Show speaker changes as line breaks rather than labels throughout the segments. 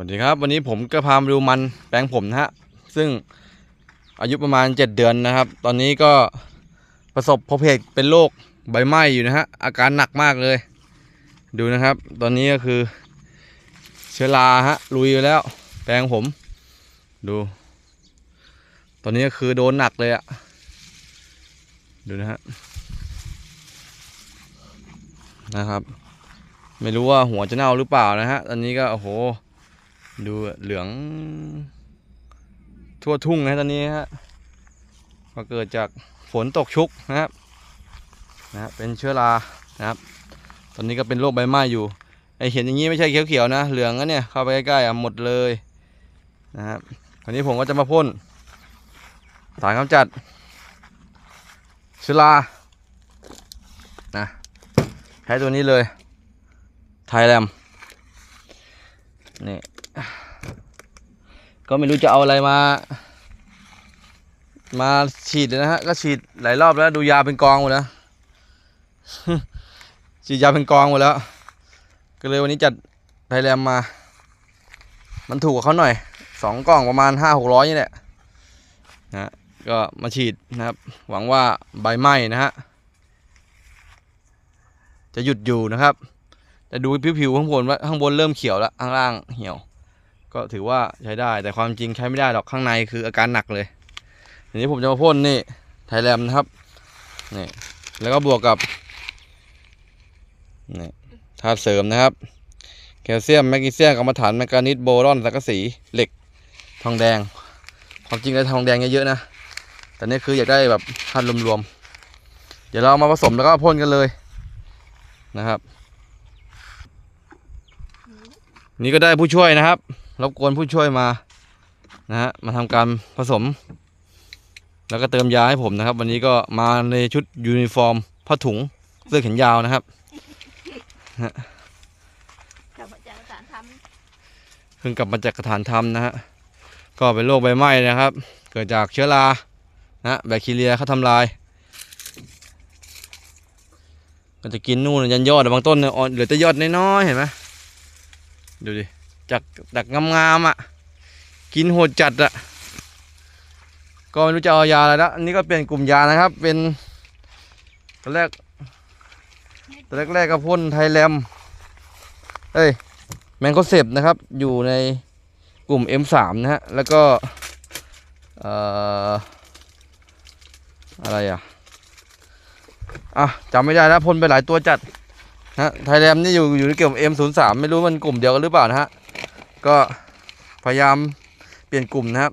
วัสดีครับ วันนี้ผมก็พามาดูมันแปลงผมนะฮะ ซึ่งอายุประมาณ 7 เดือนนะครับ ตอนนี้ก็ประสบพบเหตุเป็นโรคใบไหม้อยู่นะฮะ อาการหนักมากเลย ดูนะครับ ตอนนี้ก็คือ เชื้อราฮะลุยไปแล้ว แปลงผม ดู ตอนนี้ก็คือโดนหนักเลยอะดูนะฮะนะครับ ไม่รู้ว่าหัวจะเน่าหรือเปล่านะฮะ ตอนนี้ก็โอ้โห ดูเหลือง ทั่วทุ่งนะตอนนี้ฮะก็เกิดจากฝนตกชุกนะครับนะเป็นเชื้อรานะครับ ตอนนี้ก็เป็นโรคใบไม้อยู่ไอเห็นอย่างนี้ไม่ใช่เขียวๆนะ เหลืองนะเนี่ยเข้าไปใกล้ๆอะหมดเลยนะครับคราวนี้ผมก็จะมาพ่นสารกำจัดเชื้อรานะใช้ตัวนี้เลยไทยแลมนี่ ก็ไม่รู้จะเอาอะไรมา มาฉีดเลยนะฮะ ก็ฉีดหลายรอบแล้วดูยาเป็นกองหมดแล้วฉีดยาเป็นกองหมดแล้ว ก็เลยวันนี้จัดไทยแลมมา มันถูกกว่าเขาหน่อยสองกล่องประมาณห้าหกร้อยนี่แหละนะก็มาฉีดนะครับ หวังว่าใบไหม้นะฮะ จะหยุดอยู่นะครับ แต่ดูผิวๆข้างบนว่าข้างบนเริ่มเขียวแล้วข้างล่างเหี่ยว ก็ถือว่าใช้ได้ แต่ความจริงใช้ไม่ได้หรอกข้างในคืออาการหนักเลยทีนี้ผมจะมาพ่นนี่ไทยแลมนะครับนี่แล้วก็บวกกับนี่ธาตุเสริมนะครับ แคลเซียมแมกนีเซียมกรรมฐานแมกนิสโบรอนสังกะสีเหล็กทองแดง ความจริงเลยทองแดงเยอะๆนะแต่นี่คืออยากได้แบบธาตุรวมๆเดี๋ยวเรามาผสมแล้วก็พ่นกันเลยนะครับ นี่ก็ได้ผู้ช่วยนะครับ รบกวนผู้ช่วยมานะฮะมาทำการผสม แล้วก็เติมยาให้ผมนะครับ วันนี้ก็มาในชุดยูนิฟอร์มผ้าถุงเสื้อแขนยาวนะครับ
กลับมาจากสารท
เพิ่งกลับมาจากกระฐานทำนะฮะก็เป็นโรคใบไหม้นะครับ เกิดจากเชื้อรานะฮะแบคทีเรียเขาทำลาย ก็จะกินนู่นยันยอดแต่บางต้นเนี่ยอ่อนเหลือแต่ยอดน้อยๆเห็นไหมดูดิ จากจากงามๆอะ กินโหดจัดอะ ก็ไม่รู้จะเอายาอะไรละอันนี้ก็เปลี่ยนกลุ่มยานะครับ เป็นตอนแรกตอนแรกๆก็พ่นไทยแลมเอ้ยแมงโคเซปนะครับ อยู่ในกลุ่ม M3 นะฮะ แล้วก็เอ่ออะไรอะ อะจำไม่ได้แล้วพ่นไปหลายตัวจัดนะฮะไทยแลมนี่อยู่อยู่ในกลุ่ม M03 ไม่รู้มันกลุ่มเดียวกันหรือเปล่านะฮะ ก็พยายามเปลี่ยนกลุ่มนะครับ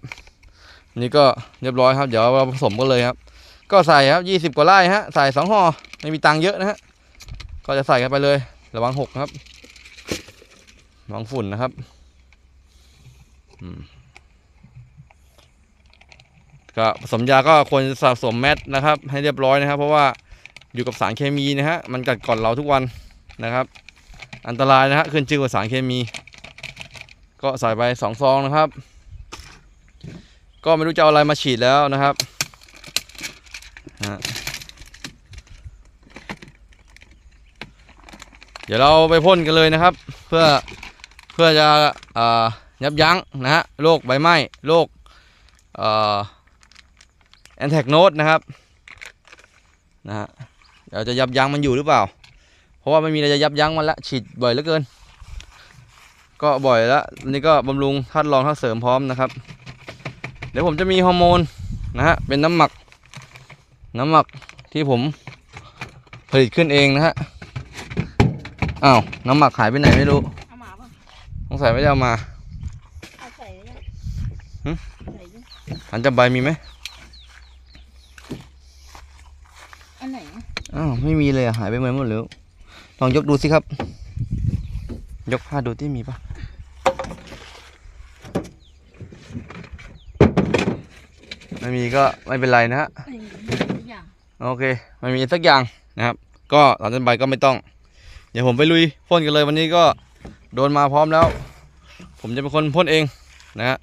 นี่ก็เรียบร้อยครับ เดี๋ยวเราผสมกันเลยครับ ก็ใส่ครับยี่สิบกว่าไร่ฮะ ใส่สองห่อไม่มีตังค์เยอะนะฮะ ก็จะใส่กันไปเลย ระวังหกครับ ระวังฝุ่นนะครับก็ผสมยาก็ควรสะสมแมทนะครับ ให้เรียบร้อยนะครับ เพราะว่าอยู่กับสารเคมีนะฮะ มันกัดก่อนเราทุกวันนะครับ อันตรายนะฮะขึ้นชื่อว่าสารเคมี ก็ใส่ไปสองซองนะครับ ก็ไม่รู้จะเอาอะไรมาฉีดแล้วนะครับเดี๋ยวเราไปพ่นกันเลยนะครับ เพื่อเพื่อจะอยับยั้งนะฮะโรคใบไหม้โรคแอนแทกโนดนะครับนะฮะเดี๋ยวจะยับยั้งมันอยู่หรือเปล่า เพราะว่าไม่มีอะไรจะยับยั้งมันละฉีดบ่อยเหลือเกิน ก็บ่อยแล้วนี่ก็บำรุงธาตุรองธาตุเสริมพร้อมนะครับ เดี๋ยวผมจะมีฮอร์โมนนะฮะเป็นน้ำหมัก น้ำหมักที่ผมผลิตขึ้นเองนะฮะอ้าวน้ำหมักหายไปไหนไม่รู้ำ
เอามาป่ะ
สงสัยไม่ได้เอามา
เอาใส่เลย
หึ
ใส่ดิ
หันจับใบมีไหม
อันไหนอะ
อ้าวไม่มีเลยอะหายไปเหมือนหมดเลยลองยกดูสิครับ ยกผ้าดูที่มีปะไม่มีก็ไม่เป็นไรนะฮะ
ไม่มีทุกอย่าง
โอเคไม่มีสักอย่างนะครับ ก็หลังจากใบก็ไม่ต้อง เดี๋ยวผมไปลุยพ่นกันเลยวันนี้ก็โดนมาพร้อมแล้ว ผมจะเป็นคนพ่นเองนะฮะ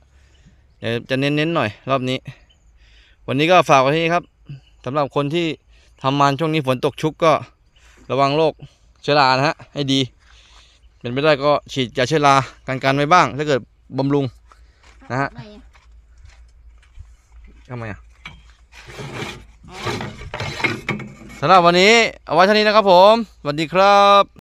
เดี๋ยวจะเน้นๆหน่อยรอบนี้ วันนี้ก็ฝากไว้ที่นี่ครับสำหรับคนที่ทำมันช่วงนี้ฝนตกชุกก็ระวังโรคเชื้อรานะฮะให้ดี เป็นไม่ได้ก็ฉีดยาเชื้อรากันกันไว้บ้าง ถ้าเกิดบำรุง นะฮะ
ทำไมอะ
สำหรับวันนี้ เอาไว้เท่านี้นะครับผมสวัสดีครับ